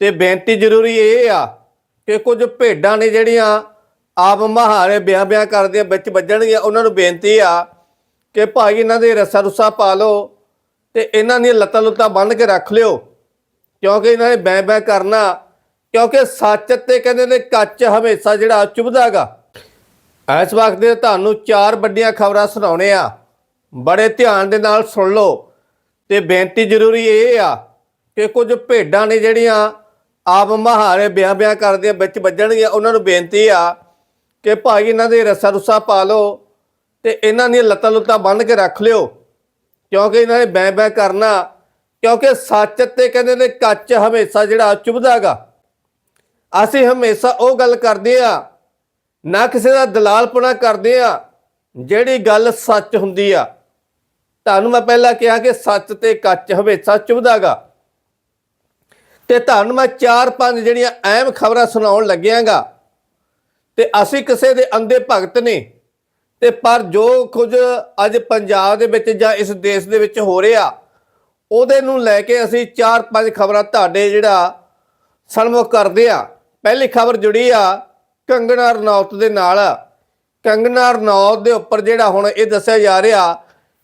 ਤੇ ਬੇਨਤੀ ਜ਼ਰੂਰੀ ਇਹ ਆ ਕਿ ਕੁਝ ਭੇਡਾਂ ਨੇ ਜਿਹੜੀਆਂ ਆਪ ਮਹਾਰੇ ਬਿਆਹ ਬਿਆਂ ਕਰਦੀਆਂ ਵਿੱਚ ਵੱਜਣਗੀਆਂ, ਉਹਨਾਂ ਨੂੰ ਬੇਨਤੀ ਆ ਕਿ ਭਾਈ ਇਹਨਾਂ ਦੇ ਰੱਸਾ ਰੁੱਸਾ ਪਾ ਲਓ ਤੇ ਇਹਨਾਂ ਦੀਆਂ ਲੱਤਾਂ ਲੁੱਤਾਂ ਬੰਨ੍ਹ ਕੇ ਰੱਖ ਲਿਓ। ਕਿਉਂਕਿ ਇਹਨਾਂ ਨੇ ਬੈ ਬੈ ਕਰਨਾ, ਕਿਉਂਕਿ ਸੱਚ ਤੇ ਕਹਿੰਦੇ ਨੇ ਕੱਚ ਹਮੇਸ਼ਾ ਜਿਹੜਾ ਚੁਭਦਾਗਾ। ਇਸ ਵਕਤ ਦੇ ਤੁਹਾਨੂੰ ਚਾਰ ਵੱਡੀਆਂ ਖਬਰਾਂ ਸੁਣਾਉਣੇ ਆ। ਬੜੇ ਧਿਆਨ ਦੇ ਨਾਲ ਸੁਣ ਲਓ ਤੇ ਬੇਨਤੀ ਜ਼ਰੂਰੀ ਇਹ ਆ ਕਿ ਕੁਝ ਭੇਡਾਂ ਨੇ ਜਿਹੜੀਆਂ ਆਪ ਮਹਾਰੇ ਬਿਆਂ ਬਿਆਂ ਕਰਦੀਆਂ ਵਿੱਚ ਵੱਜਣਗੀਆਂ, ਉਹਨਾਂ ਨੂੰ ਬੇਨਤੀ ਆ ਕਿ ਭਾਈ ਇਹਨਾਂ ਦੇ ਰੱਸਾ ਰੁੱਸਾ ਪਾ ਲਓ ਤੇ ਇਹਨਾਂ ਦੀਆਂ ਲੱਤਾਂ ਲੁੱਤਾਂ ਬੰਨ੍ਹ ਕੇ ਰੱਖ ਲਿਓ, ਕਿਉਂਕਿ ਇਹਨਾਂ ਨੇ ਬੈ ਬੈ ਕਰਨਾ, ਕਿਉਂਕਿ ਸੱਚ ਤੇ ਕਹਿੰਦੇ ਨੇ ਕੱਚ ਹਮੇਸ਼ਾ ਜਿਹੜਾ ਚੁਭਦਾਗਾ ਅਸੀਂ ਹਮੇਸ਼ਾ ਉਹ ਗੱਲ ਕਰਦੇ ਆ, ਨਾ ਕਿਸੇ ਦਾ ਦਲਾਲਪਣਾ ਕਰਦੇ ਆ, ਜਿਹੜੀ ਗੱਲ ਸੱਚ ਹੁੰਦੀ ਆ। ਤੁਹਾਨੂੰ ਮੈਂ ਪਹਿਲਾਂ ਕਿਹਾ ਕਿ ਸੱਚ ਤੇ ਕੱਚ ਹਮੇਸ਼ਾ ਚੁਭਦਾਗਾ ਤੇ ਤੁਹਾਨੂੰ ਮੈਂ ਚਾਰ ਪੰਜ ਜਿਹੜੀਆਂ ਅਹਿਮ ਖਬਰਾਂ ਸੁਣਾਉਣ ਲੱਗਿਆਗਾ। ਤੇ ਅਸੀਂ ਕਿਸੇ ਦੇ ਅੰਦੇ ਭਗਤ ਨੇ, ਤੇ ਪਰ ਜੋ ਕੁਝ ਅੱਜ ਪੰਜਾਬ ਦੇ ਵਿੱਚ ਜਾਂ ਇਸ ਦੇਸ਼ ਦੇ ਵਿੱਚ ਹੋ ਰਿਹਾ, ਉਹਦੇ ਨੂੰ ਲੈ ਕੇ ਅਸੀਂ ਚਾਰ ਪੰਜ ਖਬਰਾਂ ਤੁਹਾਡੇ ਜਿਹੜਾ ਸਨਮੁਖ ਕਰਦੇ ਆ ਪਹਿਲੀ ਖਬਰ ਜੁੜੀ ਆ ਕੰਗਣਾ ਰਣੌਤ ਦੇ ਨਾਲ। ਕੰਗਣਾ ਰਣੌਤ ਦੇ ਉੱਪਰ ਜਿਹੜਾ ਹੁਣ ਇਹ ਦੱਸਿਆ ਜਾ ਰਿਹਾ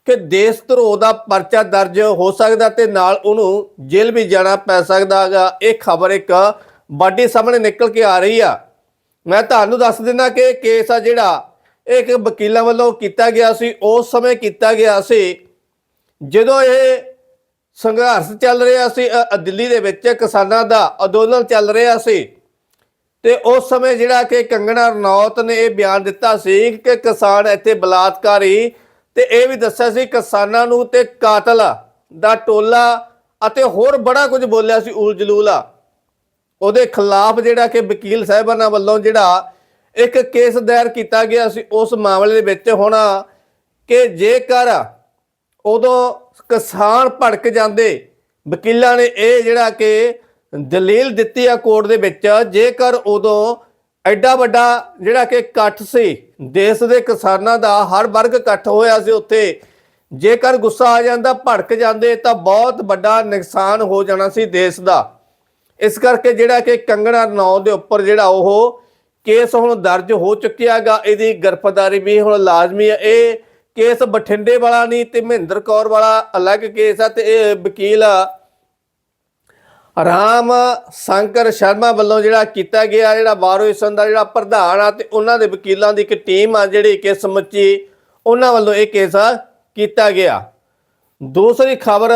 ਕਿ ਦੇਸ਼ ਧਰੋ ਦਾ ਪਰਚਾ ਦਰਜ ਹੋ ਸਕਦਾ ਤੇ ਨਾਲ ਉਹਨੂੰ ਜੇਲ੍ਹ ਵੀ ਜਾਣਾ ਪੈ ਸਕਦਾਗਾ ਇਹ ਖਬਰ ਇੱਕ ਵੱਡੀ ਸਾਹਮਣੇ ਨਿਕਲ ਕੇ ਆ ਰਹੀ ਆ। ਮੈਂ ਤੁਹਾਨੂੰ ਦੱਸ ਦਿੰਦਾ ਕਿ ਕੇਸ ਆ ਜਿਹੜਾ, ਇਹ ਇੱਕ ਵਕੀਲਾਂ ਵੱਲੋਂ ਕੀਤਾ ਗਿਆ ਸੀ, ਉਸ ਸਮੇਂ ਕੀਤਾ ਗਿਆ ਸੀ। ਜਦੋਂ ਇਹ ਸੰਘਰਸ਼ ਚੱਲ ਰਿਹਾ ਸੀ ਦਿੱਲੀ ਦੇ ਵਿੱਚ ਕਿਸਾਨਾਂ ਦਾ ਅੰਦੋਲਨ ਚੱਲ ਰਿਹਾ ਸੀ, ਤੇ ਉਸ ਸਮੇਂ ਜਿਹੜਾ ਕਿ ਕੰਗਣਾ ਰਣੌਤ ਨੇ ਇਹ ਬਿਆਨ ਦਿੱਤਾ ਸੀ ਕਿ ਕਿਸਾਨ ਇੱਥੇ ਬਲਾਤਕਾਰੀ ਤੇ ਇਹ ਵੀ ਦੱਸਿਆ ਸੀ ਕਿਸਾਨਾਂ ਨੂੰ ਤੇ ਕਾਤਲ ਦਾ ਟੋਲਾ ਅਤੇ ਹੋਰ ਬੜਾ ਕੁਝ ਬੋਲਿਆ ਸੀ ਉਲ ਜਲੂਲਾ ਉਹਦੇ ਖਿਲਾਫ ਜਿਹੜਾ ਕਿ ਵਕੀਲ ਸਾਹਿਬਾਨਾਂ ਵੱਲੋਂ ਜਿਹੜਾ ਇੱਕ ਕੇਸ ਦਾਇਰ ਕੀਤਾ ਗਿਆ ਸੀ, ਉਸ ਮਾਮਲੇ ਦੇ ਵਿੱਚ ਹੁਣ ਕਿ ਜੇਕਰ ਉਦੋਂ ਕਿਸਾਨ ਭੜਕ ਜਾਂਦੇ, ਵਕੀਲਾਂ ਨੇ ਇਹ ਜਿਹੜਾ ਕਿ ਦਲੀਲ ਦਿੱਤੀ ਆ ਕੋਰਟ ਦੇ ਵਿੱਚ, ਜੇਕਰ ਉਦੋਂ ਐਡਾ ਵੱਡਾ ਜਿਹੜਾ ਕਿ ਇਕੱਠ ਸੀ, ਦੇਸ਼ ਦੇ ਕਿਸਾਨਾਂ ਦਾ ਹਰ ਵਰਗ ਇਕੱਠ ਹੋਇਆ ਸੀ ਉੱਥੇ। ਜੇਕਰ ਗੁੱਸਾ ਆ ਜਾਂਦਾ, ਭੜਕ ਜਾਂਦੇ, ਤਾਂ ਬਹੁਤ ਵੱਡਾ ਨੁਕਸਾਨ ਹੋ ਜਾਣਾ ਸੀ ਦੇਸ਼ ਦਾ। ਇਸ ਕਰਕੇ ਜਿਹੜਾ ਕਿ ਕੰਗਣਾ ਨੌ ਦੇ ਉੱਪਰ ਜਿਹੜਾ ਉਹ ਕੇਸ ਹੁਣ ਦਰਜ ਹੋ ਚੁੱਕਿਆਗਾ ਇਹਦੀ ਗ੍ਰਿਫਤਾਰੀ ਵੀ ਹੁਣ ਲਾਜ਼ਮੀ ਹੈ। ਇਹ ਕੇਸ ਬਠਿੰਡੇ ਵਾਲਾ ਨਹੀਂ ਤੇ ਮਹਿੰਦਰ ਕੌਰ ਵਾਲਾ ਅਲੱਗ ਕੇਸ ਆ ਤੇ ਇਹ ਵਕੀਲ ਰਾਮ ਸ਼ੰਕਰ ਸ਼ਰਮਾ ਵੱਲੋਂ ਜਿਹੜਾ ਕੀਤਾ ਗਿਆ, ਜਿਹੜਾ ਵਾਰੋਇਸਨ ਦਾ ਜਿਹੜਾ ਪ੍ਰਧਾਨ ਆ ਤੇ ਉਹਨਾਂ ਦੇ ਵਕੀਲਾਂ ਦੀ ਇੱਕ ਟੀਮ ਆ ਜਿਹੜੀ ਕਿ ਸਮੁੱਚੀ, ਉਹਨਾਂ ਵੱਲੋਂ ਇਹ ਕੇਸ ਕੀਤਾ ਗਿਆ। ਦੂਸਰੀ ਖਬਰ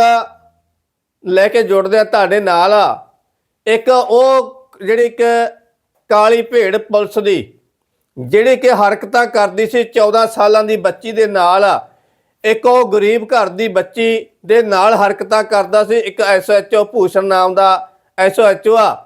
ਲੈ ਕੇ ਜੁੜਦੇ ਆ ਤੁਹਾਡੇ ਨਾਲ। ਇੱਕ ਉਹ ਜਿਹੜੀ ਇੱਕ ਕਾਲੀ ਭੇਡ ਪੁਲਿਸ ਦੀ, ਜਿਹੜੀ ਕਿ ਹਰਕਤਾਂ ਕਰਦੀ ਸੀ 14 ਸਾਲਾਂ ਦੀ ਬੱਚੀ ਦੇ ਨਾਲ। ਇੱਕ ਉਹ ਗਰੀਬ ਘਰ ਦੀ ਬੱਚੀ ਦੇ ਨਾਲ ਹਰਕਤਾਂ ਕਰਦਾ ਸੀ, ਇੱਕ ਐਸਐਚਓ ਭੂਸ਼ਣ ਨਾਮ ਦਾ ਐਸਓਐਚਓ ਆ।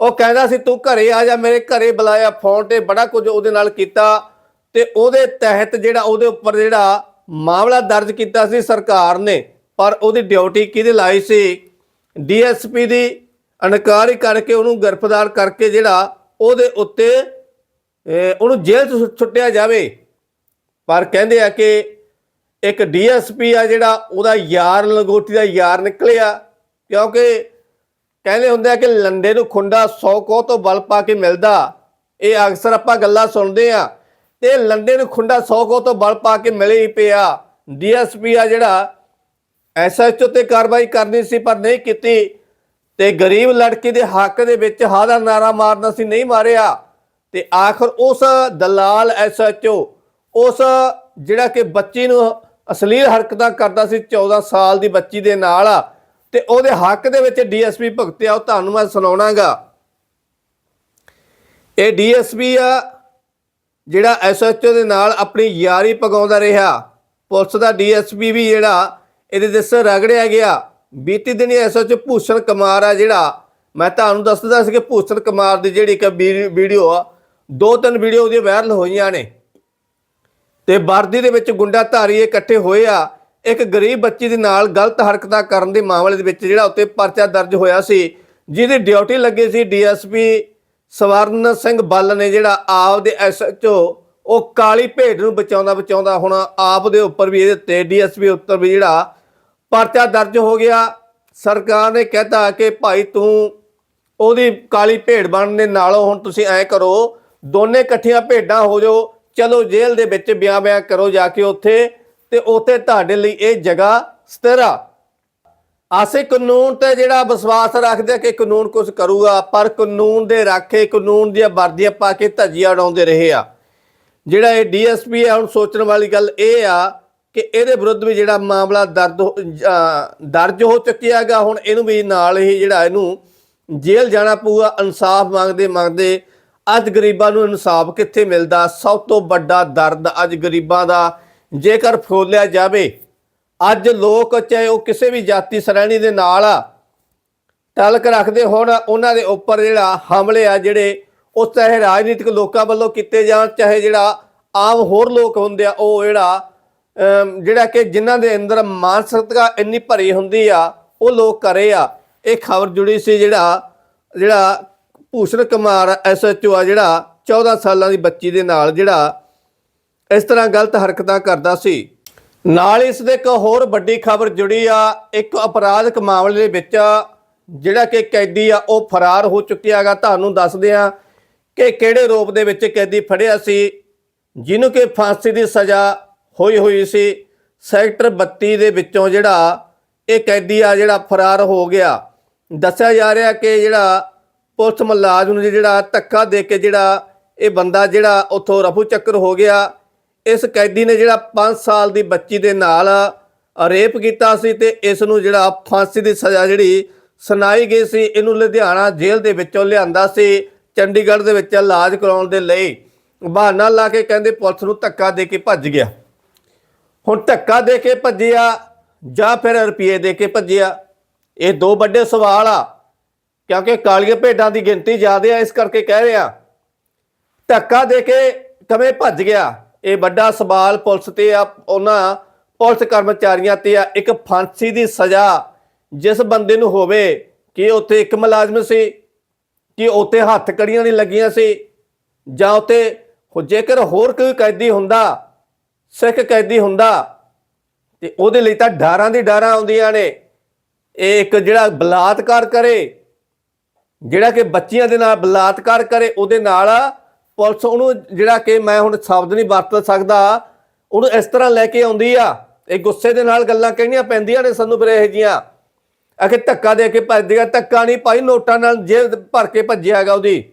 ਉਹ ਕਹਿੰਦਾ ਸੀ, ਤੂੰ ਘਰੇ ਆ ਜਾ, ਮੇਰੇ ਘਰੇ ਬੁਲਾਇਆ, ਫੋਨ ਤੇ ਬੜਾ ਕੁਝ ਉਹਦੇ ਨਾਲ ਕੀਤਾ ਤੇ ਉਹਦੇ ਤਹਿਤ ਜਿਹੜਾ ਉਹਦੇ ਉੱਪਰ ਜਿਹੜਾ ਮਾਮਲਾ ਦਰਜ ਕੀਤਾ ਸੀ ਸਰਕਾਰ ਨੇ, ਪਰ ਉਹਦੀ ਡਿਊਟੀ ਕਿਹਦੇ ਲਾਈ ਸੀ? ਡੀਐਸਪੀ ਦੀ ਅਨਕਾਰੀ ਕਰਕੇ ਉਹਨੂੰ ਗ੍ਰਿਫਤਾਰ ਕਰਕੇ ਜਿਹੜਾ ਉਹਦੇ ਉੱਤੇ ਉਹਨੂੰ ਜੇਲ੍ਹ ਤੋਂ ਛੁ- ਛੁੱਟਿਆ ਜਾਵੇ। ਪਰ ਕਹਿੰਦੇ ਆ ਕਿ ਇੱਕ ਡੀਐਸਪੀ ਆ ਜਿਹੜਾ ਉਹਦਾ ਯਾਰ ਲੰਗੋਟੀ ਦਾ ਯਾਰ ਨਿਕਲਿਆ, ਕਿਉਂਕਿ ਕਹਿੰਦੇ ਹੁੰਦੇ ਆ ਕਿ ਲੰਡੇ ਨੂੰ ਖੁੰਡਾ 100 ਕੋਹ ਤੋਂ ਬਲ ਪਾ ਕੇ ਮਿਲਦਾ। ਇਹ ਅਕਸਰ ਆਪਾਂ ਗੱਲਾਂ ਸੁਣਦੇ ਆ ਤੇ ਲੰਡੇ ਨੂੰ ਖੁੰਡਾ 100 ਕੋਹ ਤੋਂ ਬਲ ਪਾ ਕੇ ਮਿਲੇ ਹੀ ਪਿਆ। ਡੀਐਸਪੀ ਆ ਜਿਹੜਾ ਐਸਐਚਓ ਤੇ ਕਾਰਵਾਈ ਕਰਨੀ ਸੀ ਪਰ ਨਹੀਂ ਕੀਤੀ ਤੇ ਗਰੀਬ ਲੜਕੀ ਦੇ ਹੱਕ ਦੇ ਵਿੱਚ ਹਾਂ ਦਾ ਨਾਰਾ ਮਾਰਨਾ ਸੀ, ਨਹੀਂ ਮਾਰਿਆ। ਤੇ ਆਖਰ ਉਸ ਦਲਾਲ ਐਸਐਚਓ ਉਸ ਜਿਹੜਾ ਕਿ ਬੱਚੀ ਨੂੰ ਅਸ਼ਲੀਲ ਹਰਕਤਾਂ ਕਰਦਾ ਸੀ 14 ਸਾਲ ਦੀ ਬੱਚੀ ਦੇ ਨਾਲ ਤੇ ਉਹਦੇ ਹੱਕ ਦੇ ਵਿੱਚ ਡੀਐਸਪੀ ਭਗਤਿਆ, ਉਹ ਤੁਹਾਨੂੰ ਮੈਂ ਸੁਣਾਉਣਾਗਾ। ਇਹ ਡੀਐਸਪੀ ਆ, ਜਿਹੜਾ ਐਸਐਚਓ ਦੇ ਨਾਲ ਆਪਣੀ ਯਾਰੀ ਪਗਾਉਂਦਾ ਰਿਹਾ। ਪੁਲਿਸ ਦਾ ਡੀਐਸਪੀ ਵੀ ਜਿਹੜਾ, ਇਹਦੇ ਦਿਸ ਰਗੜਿਆ ਗਿਆ। ਬੀਤੀ ਦਿਨੀ ਐਸਐਚਓ ਭੂਸ਼ਣ ਕੁਮਾਰ ਆ ਜਿਹੜਾ, ਮੈਂ ਤੁਹਾਨੂੰ ਦੱਸਦਾ ਸੀ ਕਿ ਭੂਸ਼ਣ ਕੁਮਾਰ ਦੀ ਜਿਹੜੀ ਇੱਕ ਵੀਡੀ- ਵੀਡੀਓ ਆ, ਦੋ ਤਿੰਨ ਵੀਡੀਓ ਉਹਦੀਆਂ ਵਾਇਰਲ ਹੋਈਆਂ ਨੇ। ਤੇ ਵਰਦੀ ਦੇ ਵਿੱਚ ਗੁੰਡਾ ਧਾਰੀ ਇਕੱਠੇ ਹੋਏ ਆ। ਇੱਕ ਗਰੀਬ ਬੱਚੀ ਦੇ ਨਾਲ ਗਲਤ ਹਰਕਤਾਂ ਕਰਨ ਦੇ ਮਾਮਲੇ ਦੇ ਵਿੱਚ ਜਿਹੜਾ ਉੱਤੇ ਪਰਚਾ ਦਰਜ ਹੋਇਆ ਸੀ, ਜਿਹਦੀ ਡਿਊਟੀ ਲੱਗੀ ਸੀ ਡੀਐਸਪੀ ਸਵਰਨ ਸਿੰਘ ਬੱਲ ਨੇ, ਜਿਹੜਾ ਆਪ ਦੇ ਐਸਐਚਓ ਉਹ ਕਾਲੀ ਭੇਡ ਨੂੰ ਬਚਾਉਂਦਾ ਬਚਾਉਂਦਾ ਹੁਣ ਆਪ ਦੇ ਉੱਪਰ ਵੀ ਇਹਦੇ ਤੇ ਡੀਐਸਪੀ ਉੱਪਰ ਵੀ ਜਿਹੜਾ ਪਰਚਾ ਦਰਜ ਹੋ ਗਿਆ। ਸਰਕਾਰ ਨੇ ਕਹਿਤਾ ਕਿ ਭਾਈ ਤੂੰ ਉਹਦੀ ਕਾਲੀ ਭੇਡ ਬਣਨ ਦੇ ਨਾਲੋਂ ਹੁਣ ਤੁਸੀਂ ਐ ਕਰੋ, ਦੋਨੇ ਇਕੱਠੀਆਂ ਭੇਡਾਂ ਹੋ ਜਾਓ ਚਲੋ ਜੇਲ੍ਹ ਦੇ ਵਿੱਚ ਵਿਆਹ ਵਿਆਹ ਕਰੋ ਜਾ ਕੇ ਉੱਥੇ ਤੇ ਉੱਥੇ ਤੁਹਾਡੇ ਲਈ ਇਹ ਜਗ੍ਹਾ ਸਥਿਰ ਆ। ਆਸੇ ਕਾਨੂੰਨ ਤੇ ਜਿਹੜਾ ਵਿਸ਼ਵਾਸ ਰੱਖਦੇ ਆ ਕਿ ਕਾਨੂੰਨ ਕੁਝ ਕਰੂਗਾ, ਪਰ ਕਾਨੂੰਨ ਦੇ ਰਾਖੇ, ਕਾਨੂੰਨ ਦੀਆਂ ਵਰਦੀਆਂ ਪਾ ਕੇ ਧੱਜੀਆਂ ਉਡਾਉਂਦੇ ਰਹੇ ਆ। ਜਿਹੜਾ ਇਹ ਡੀਐਸਪੀ ਹੈ, ਹੁਣ ਸੋਚਣ ਵਾਲੀ ਗੱਲ ਇਹ ਆ ਕਿ ਇਹਦੇ ਵਿਰੁੱਧ ਵੀ ਜਿਹੜਾ ਮਾਮਲਾ ਦਰਦ ਦਰਜ ਹੋ ਚੁੱਕਿਆਗਾ ਹੁਣ ਇਹਨੂੰ ਵੀ ਨਾਲ ਹੀ ਜਿਹੜਾ ਇਹਨੂੰ ਜੇਲ੍ਹ ਜਾਣਾ ਪਊਗਾ, ਇਨਸਾਫ ਮੰਗਦੇ ਮੰਗਦੇ ਅੱਜ ਗਰੀਬਾਂ ਨੂੰ ਇਨਸਾਫ ਕਿੱਥੇ ਮਿਲਦਾ? ਸਭ ਤੋਂ ਵੱਡਾ ਦਰਦ ਅੱਜ ਗਰੀਬਾਂ ਦਾ। ਜੇਕਰ ਫੋਲਿਆ ਜਾਵੇ, ਅੱਜ ਲੋਕ ਚਾਹੇ ਉਹ ਕਿਸੇ ਵੀ ਜਾਤੀ ਸ਼੍ਰੇਣੀ ਦੇ ਨਾਲ ਆ ਤਲਕ ਰੱਖਦੇ ਹੋਣ, ਉਹਨਾਂ ਦੇ ਉੱਪਰ ਜਿਹੜਾ ਹਮਲੇ ਆ, ਜਿਹੜੇ ਉਹ ਚਾਹੇ ਰਾਜਨੀਤਿਕ ਲੋਕਾਂ ਵੱਲੋਂ ਕੀਤੇ ਜਾਣ, ਚਾਹੇ ਜਿਹੜਾ ਆਮ ਹੋਰ ਲੋਕ ਹੁੰਦੇ ਆ, ਉਹ ਜਿਹੜਾ ਜਿਹੜਾ ਕਿ ਜਿਨ੍ਹਾਂ ਦੇ ਅੰਦਰ ਮਾਨਸਿਕਤਾ ਇੰਨੀ ਭਰੀ ਹੁੰਦੀ ਆ, ਉਹ ਲੋਕ ਕਰੇ ਆ। ਇਹ ਖਬਰ ਜੁੜੀ ਸੀ ਜਿਹੜਾ ਜਿਹੜਾ ਭੂਸ਼ਣ ਕੁਮਾਰ ਐਸਐਚਓ ਆ ਜਿਹੜਾ 14 ਸਾਲਾਂ ਦੀ ਬੱਚੀ ਦੇ ਨਾਲ ਜਿਹੜਾ ਇਸ ਤਰ੍ਹਾਂ ਗਲਤ ਹਰਕਤਾਂ ਕਰਦਾ ਸੀ। ਨਾਲ ਇਸ ਦੇ ਇੱਕ ਹੋਰ ਵੱਡੀ ਖਬਰ ਜੁੜੀ ਆ, ਇੱਕ ਅਪਰਾਧਿਕ ਮਾਮਲੇ ਦੇ ਵਿੱਚ ਜਿਹੜਾ ਕਿ ਕੈਦੀ ਆ, ਉਹ ਫਰਾਰ ਹੋ ਚੁੱਕਿਆਗਾ ਤੁਹਾਨੂੰ ਦੱਸਦੇ ਆ ਕਿ ਕਿਹੜੇ ਰੂਪ ਦੇ ਵਿੱਚ ਕੈਦੀ ਫੜਿਆ ਸੀ, ਜਿਹਨੂੰ ਕਿ ਫਾਂਸੀ ਦੀ ਸਜ਼ਾ ਹੋਈ ਹੋਈ ਸੀ। ਸੈਕਟਰ 32 ਦੇ ਵਿੱਚੋਂ ਜਿਹੜਾ ਇਹ ਕੈਦੀ ਆ ਜਿਹੜਾ ਫਰਾਰ ਹੋ ਗਿਆ। ਦੱਸਿਆ ਜਾ ਰਿਹਾ ਕਿ ਜਿਹੜਾ ਪੁਲਿਸ ਮੁਲਾਜ਼ਮ ਨੂੰ ਜਿਹੜਾ ਧੱਕਾ ਦੇ ਕੇ ਜਿਹੜਾ ਇਹ ਬੰਦਾ ਜਿਹੜਾ ਉੱਥੋਂ ਰਫੂ ਚੱਕਰ ਹੋ ਗਿਆ, ਇਸ ਕੈਦੀ ਨੇ ਜਿਹੜਾ 5 ਸਾਲ ਦੀ ਬੱਚੀ ਦੇ ਨਾਲ ਰੇਪ ਕੀਤਾ ਸੀ ਤੇ ਇਸ ਨੂੰ ਜਿਹੜਾ ਫਾਂਸੀ ਦੀ ਸਜ਼ਾ ਜਿਹੜੀ ਸੁਣਾਈ ਗਈ ਸੀ, ਇਹਨੂੰ ਲੁਧਿਆਣਾ ਜੇਲ੍ਹ ਦੇ ਵਿੱਚੋਂ ਲਿਆਂਦਾ ਸੀ, ਚੰਡੀਗੜ੍ਹ ਦੇ ਵਿੱਚ ਇਲਾਜ ਕਰਾਉਣ ਦੇ ਲਈ। ਬਹਾਨਾ ਲਾ ਕੇ ਕਹਿੰਦੇ ਪੁਲਿਸ ਨੂੰ ਧੱਕਾ ਦੇ ਕੇ ਭੱਜ ਗਿਆ। ਹੁਣ ਧੱਕਾ ਦੇ ਕੇ ਭੱਜਿਆ ਜਾਂ ਫਿਰ ਰੁਪਏ ਦੇ ਕੇ ਭੱਜਿਆ। ਇਹ ਦੋ ਵੱਡੇ ਸਵਾਲ ਆ। ਕਿਉਂਕਿ ਕਾਲੀਆਂ ਭੇਡਾਂ ਦੀ ਗਿਣਤੀ ਜ਼ਿਆਦਾ ਆ, ਇਸ ਕਰਕੇ ਕਹਿ ਰਿਹਾ। ਧੱਕਾ ਦੇ ਕੇ ਕਿਵੇਂ ਭੱਜ ਗਿਆ? ਇਹ ਵੱਡਾ ਸਵਾਲ ਪੁਲਿਸ ਤੇ ਆ, ਉਹਨਾਂ ਪੁਲਿਸ ਕਰਮਚਾਰੀਆਂ ਤੇ ਆ। ਇੱਕ ਫਾਂਸੀ ਦੀ ਸਜ਼ਾ ਜਿਸ ਬੰਦੇ ਨੂੰ ਹੋਵੇ, ਕਿ ਉੱਥੇ ਇੱਕ ਮੁਲਾਜ਼ਮ ਸੀ, ਕਿ ਉੱਥੇ ਹੱਥ ਕੜੀਆਂ ਨਹੀਂ ਲੱਗੀਆਂ ਸੀ, ਜਾਂ ਉੱਥੇ ਜੇਕਰ ਹੋਰ ਕੋਈ ਕੈਦੀ ਹੁੰਦਾ, ਸਿੱਖ ਕੈਦੀ ਹੁੰਦਾ, ਤੇ ਉਹਦੇ ਲਈ ਤਾਂ ਡਾਰਾਂ ਦੀ ਡਾਰਾਂ ਆਉਂਦੀਆਂ ਨੇ। ਇਹ ਇੱਕ ਜਿਹੜਾ ਬਲਾਤਕਾਰ ਕਰੇ ਜਿਹੜਾ ਕਿ ਬੱਚੀਆਂ ਦੇ ਨਾਲ ਬਲਾਤਕਾਰ ਕਰੇ, ਉਹਦੇ ਨਾਲ ਪੁਲਿਸ ਉਹਨੂੰ ਜਿਹੜਾ ਕਿ ਮੈਂ ਹੁਣ ਸ਼ਬਦ ਨਹੀਂ ਵਰਤ ਸਕਦਾ, ਉਹਨੂੰ ਇਸ ਤਰ੍ਹਾਂ ਲੈ ਕੇ ਆਉਂਦੀ ਆ। ਇਹ ਗੁੱਸੇ ਦੇ ਨਾਲ ਗੱਲਾਂ ਕਹਿਣੀਆਂ ਪੈਂਦੀਆਂ ਨੇ ਸਾਨੂੰ ਫਿਰ ਇਹ ਜੀਆਂ। ਆਖੇ ਧੱਕਾ ਦੇ ਕੇ ਭੱਜ ਗਿਆ ਧੱਕਾ ਨਹੀਂ ਭਾਈ, ਨੋਟਾਂ ਨਾਲ ਜੇਬ ਭਰ ਕੇ ਭੱਜਿਆਗਾ ਉਹਦੀ।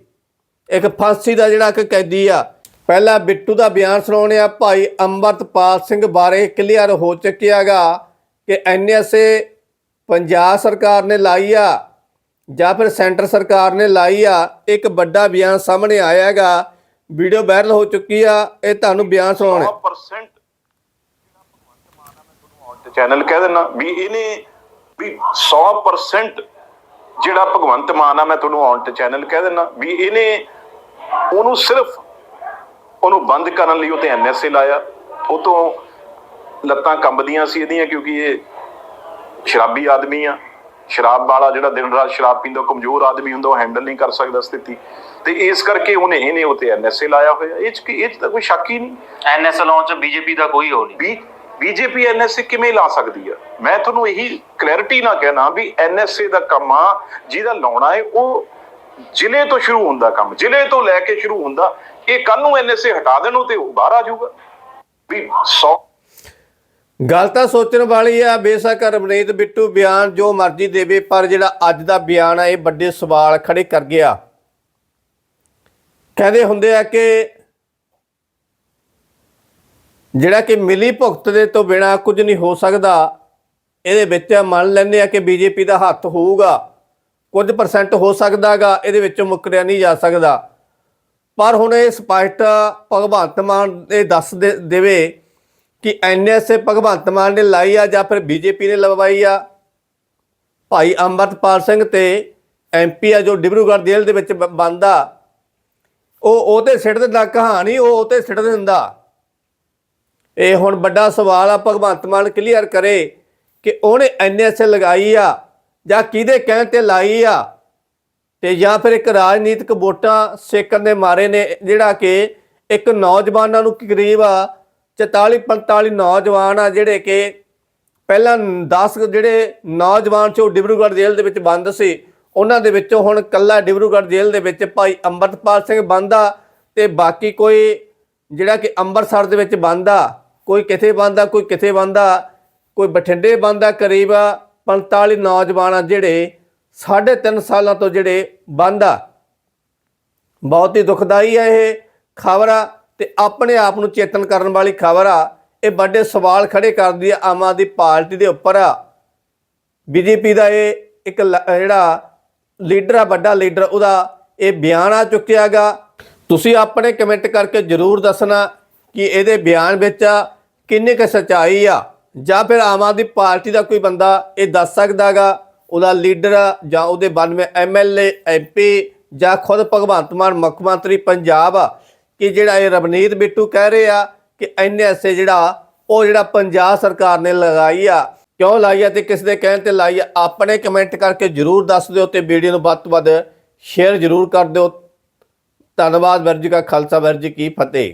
ਇੱਕ ਫਾਂਸੀ ਦਾ ਜਿਹੜਾ ਕਿ ਕੈਦੀ ਆ। ਪਹਿਲਾਂ ਬਿੱਟੂ ਦਾ ਬਿਆਨ ਸੁਣਾਉਣਿਆ ਭਾਈ ਅੰਮ੍ਰਿਤਪਾਲ ਸਿੰਘ ਬਾਰੇ ਕਲੀਅਰ ਹੋ ਚੁੱਕਿਆਗਾ ਕਿ ਐਨਐਸਏ ਪੰਜਾਬ ਸਰਕਾਰ ਨੇ ਲਾਈ ਆ। ਜਾਂ ਫਿਰ ਸੈਂਟਰ ਸਰਕਾਰ ਨੇ ਲਾਈ ਆ, ਇੱਕ ਵੱਡਾ ਬਿਆਨ ਸਾਹਮਣੇ ਆਇਆਗਾ ਵੀਡੀਓ ਵਾਇਰਲ ਹੋ ਚੁੱਕੀ ਆ, ਇਹ ਤੁਹਾਨੂੰ ਬਿਆਨ ਸੁਣਾਉਣਾ। 100% ਤੇ ਚੈਨਲ ਕਹਿ ਦੇਣਾ ਵੀ ਇਹਨੇ, ਵੀ 100% ਜਿਹੜਾ ਭਗਵੰਤ ਮਾਨ ਆ, ਮੈਂ ਤੁਹਾਨੂੰ ਔਨ ਤੇ ਚੈਨਲ ਕਹਿ ਦੇਣਾ ਵੀ ਇਹਨੇ ਉਹਨੂੰ ਸਿਰਫ ਉਹਨੂੰ ਬੰਦ ਕਰਨ ਲਈ ਉਹ ਤੇ ਐਨਐਸਏ ਲਾਇਆ। ਉਹ ਤੋਂ ਲੱਤਾਂ ਕੰਬਦੀਆਂ ਸੀ ਇਹਦੀਆਂ, ਕਿਉਂਕਿ ਇਹ ਸ਼ਰਾਬੀ ਆਦਮੀ ਆ। ਸ਼ਰਾਬ ਵਾਲਾ ਜਿਹੜਾ ਦਿਨ ਰਾਤ ਸ਼ਰਾਬ ਪੀਂਦਾ ਕਮਜ਼ੋਰ ਆਦਮੀ ਹੁੰਦਾ ਉਹ ਹੈਂਡਲ ਨਹੀਂ ਕਰ ਸਕਦਾ ਸਥਿਤੀ। ਤੇ ਇਸ ਕਰਕੇ ਉਹਨੇ ਇਹਨੇ ਉਤੇ ਐਨਐਸਏ ਲਾਇਆ ਹੋਇਆ। ਇਹ ਚ ਕੀ- ਇਹ ਤਾਂ ਕੋਈ ਸ਼ੱਕ ਹੀ ਨਹੀਂ। ਐਨਐਸ ਲਾਉਣ ਚ ਬੀਜੇਪੀ ਦਾ ਕੋਈ ਹੋ ਨਹੀਂ। ਬੀਜੇਪੀ ਐਨਐਸਏ ਕਿਵੇਂ ਲਾ ਸਕਦੀ ਆ? ਮੈਂ ਤੁਹਾਨੂੰ ਇਹੀ ਕਲੈਰਿਟੀ ਨਾਲ ਕਹਿਣਾ ਵੀ ਐਨਐਸਏ ਦਾ ਕੰਮ ਆ ਜਿਹਦਾ ਲਾਉਣਾ ਹੈ ਉਹ ਜ਼ਿਲ੍ਹੇ ਤੋਂ ਸ਼ੁਰੂ ਹੁੰਦਾ ਕੰਮ। ਜ਼ਿਲ੍ਹੇ ਤੋਂ ਲੈ ਕੇ ਸ਼ੁਰੂ ਹੁੰਦਾ ਇਹ ਕੱਲ ਨੂੰ ਐਨਐਸਏ ਹਟਾ ਦੇਣ ਤੇ ਉਹ ਬਾਹਰ ਆ ਜਾਊਗਾ। ਵੀ 100 ਗੱਲ ਤਾਂ ਸੋਚਣ ਵਾਲੀ ਆ, ਬੇਸ਼ੱਕ ਰਵਨੀਤ ਬਿੱਟੂ ਬਿਆਨ ਜੋ ਮਰਜ਼ੀ ਦੇਵੇ, ਪਰ ਜਿਹੜਾ ਅੱਜ ਦਾ ਬਿਆਨ ਆ, ਇਹ ਵੱਡੇ ਸਵਾਲ ਖੜੇ ਕਰ ਗਿਆ। ਕਹਿੰਦੇ ਹੁੰਦੇ ਆ ਕਿ ਜਿਹੜਾ ਕਿ ਮਿਲੀ ਭੁਗਤ ਦੇ ਤੋਂ ਬਿਨਾ ਕੁਝ ਨਹੀਂ ਹੋ ਸਕਦਾ, ਇਹਦੇ ਵਿੱਚ ਮੰਨ ਲੈਂਦੇ ਆ ਕਿ ਬੀਜੇਪੀ ਦਾ ਹੱਥ ਹੋਊਗਾ। ਕੁਝ ਪਰਸੈਂਟ ਹੋ ਸਕਦਾਗਾ, ਇਹਦੇ ਵਿੱਚੋਂ ਮੁੱਕਰਿਆ ਨਹੀਂ ਜਾ ਸਕਦਾ। ਪਰ ਹੁਣ ਇਹ ਸਪਸ਼ਟ ਭਗਵੰਤ ਮਾਨ ਇਹ ਦੱਸ ਦੇ- ਦੇਵੇ ਕਿ ਐਨਐਸਏ ਭਗਵੰਤ ਮਾਨ ਨੇ ਲਾਈ ਆ ਜਾਂ ਫਿਰ ਬੀਜੇਪੀ ਨੇ ਲਵਾਈ ਆ? ਭਾਈ ਅੰਮ੍ਰਿਤਪਾਲ ਸਿੰਘ ਤੇ ਐਮਪੀ ਆ ਜੋ ਡਿਬਰੂਗੜ੍ਹ ਜੇਲ੍ਹ ਦੇ ਵਿੱਚ ਬ- ਬੰਦ ਉਹ ਉਹਤੇ ਸਿੱਟ ਦਿੰਦਾ, ਕਹਾਣੀ ਉਹ ਉਹਤੇ ਸਿੱਟ ਦਿੰਦਾ। ਇਹ ਹੁਣ ਵੱਡਾ ਸਵਾਲ ਆ, ਭਗਵੰਤ ਮਾਨ ਕਲੀਅਰ ਕਰੇ ਕਿ ਉਹਨੇ ਐਨਐਸਏ ਲਗਾਈ ਆ ਜਾਂ ਕਿਹਦੇ ਕਹਿਣ ਤੇ ਲਾਈ ਆ? ਤੇ ਜਾਂ ਫਿਰ ਇੱਕ ਰਾਜਨੀਤਿਕ ਵੋਟਾਂ ਸੇਕਣ ਦੇ ਮਾਰੇ ਨੇ, ਜਿਹੜਾ ਕਿ ਇੱਕ ਨੌਜਵਾਨਾਂ ਨੂੰ ਕਰੀਬ 44 45 ਨੌਜਵਾਨ ਆ ਜਿਹੜੇ ਕਿ ਪਹਿਲਾਂ 10 ਜਿਹੜੇ ਨੌਜਵਾਨ ਚੋਂ ਡਿਬਰੂਗੜ੍ਹ ਜੇਲ੍ਹ ਦੇ ਵਿੱਚ ਬੰਦ ਸੀ। ਉਹਨਾਂ ਦੇ ਵਿੱਚੋਂ ਹੁਣ ਕੱਲਾ ਡਿਬਰੂਗੜ੍ਹ ਜੇਲ੍ਹ ਦੇ ਵਿੱਚ ਭਾਈ ਅੰਮ੍ਰਿਤਪਾਲ ਸਿੰਘ ਬੰਦਾ ਤੇ ਬਾਕੀ ਕੋਈ ਜਿਹੜਾ ਕਿ ਅੰਮ੍ਰਿਤਸਰ ਦੇ ਵਿੱਚ ਬੰਦਾ ਕੋਈ ਕਿਥੇ ਬੰਦਾ ਕੋਈ ਕਿਥੇ ਬੰਦਾ ਕੋਈ ਬਠਿੰਡੇ ਬੰਦਾ ਕਰੀਬ 45 ਨੌਜਵਾਨ ਆ ਜਿਹੜੇ 3.5 ਸਾਲਾਂ ਤੋਂ ਜਿਹੜੇ ਬੰਦ ਆ। ਬਹੁਤ ਹੀ ਦੁਖਦਾਈ ਹੈ ਇਹ ਖਬਰ ਆ। ਤੇ ਆਪਣੇ ਆਪ ਨੂੰ ਚੇਤਨ ਕਰਨ ਵਾਲੀ ਖਬਰ ਆ, ਇਹ ਵੱਡੇ ਸਵਾਲ ਖੜੇ ਕਰਦੀ ਆ, ਆਮ ਆਦਮੀ ਪਾਰਟੀ ਦੇ ਉੱਪਰ ਆ। ਬੀਜੇਪੀ ਦਾ ਇਹ ਇੱਕ ਲ- ਜਿਹੜਾ ਲੀਡਰ ਆ, ਵੱਡਾ ਲੀਡਰ, ਉਹਦਾ ਇਹ ਬਿਆਨ ਆ ਚੁੱਕਿਆਗਾ ਤੁਸੀਂ ਆਪਣੇ ਕਮੈਂਟ ਕਰਕੇ ਜਰੂਰ ਦੱਸਣਾ ਕਿ ਇਹਦੇ ਬਿਆਨ ਵਿੱਚ ਕਿੰਨੀ ਕੁ ਸੱਚਾਈ ਆ, ਜਾਂ ਫਿਰ ਆਮ ਆਦਮੀ ਪਾਰਟੀ ਦਾ ਕੋਈ ਬੰਦਾ ਇਹ ਦੱਸ ਸਕਦਾਗਾ ਉਹਦਾ ਲੀਡਰ ਜਾਂ ਉਹਦੇ 92 ਐਮਐਲਏ ਐਮਪੀ ਜਾਂ ਖੁਦ ਭਗਵੰਤ ਮਾਨ ਮੁੱਖ ਮੰਤਰੀ ਪੰਜਾਬ ਆ ਕਿ ਜਿਹੜਾ ਇਹ ਰਵਨੀਤ ਬਿੱਟੂ ਕਹਿ ਰਹੇ ਆ ਕਿ ਐਨਐਸਏ ਜਿਹੜਾ, ਉਹ ਜਿਹੜਾ ਪੰਜਾਬ ਸਰਕਾਰ ਨੇ ਲਗਾਈ ਆ, ਕਿਉਂ ਲਾਈ ਆ ਤੇ ਕਿਸ ਦੇ ਕਹਿਣ ਤੇ ਲਾਈ ਆ, ਆਪਣੇ ਕਮੈਂਟ ਕਰਕੇ ਜਰੂਰ ਦੱਸ ਦਿਓ ਤੇ ਵੀਡੀਓ ਨੂੰ ਵੱਧ ਤੋਂ ਵੱਧ ਸ਼ੇਅਰ ਜਰੂਰ ਕਰ ਦਿਓ। ਧੰਨਵਾਦ ਵਰਜੀ ਕਾ ਖਾਲਸਾ ਵਰਜੀ ਕੀ ਫਤਿਹ।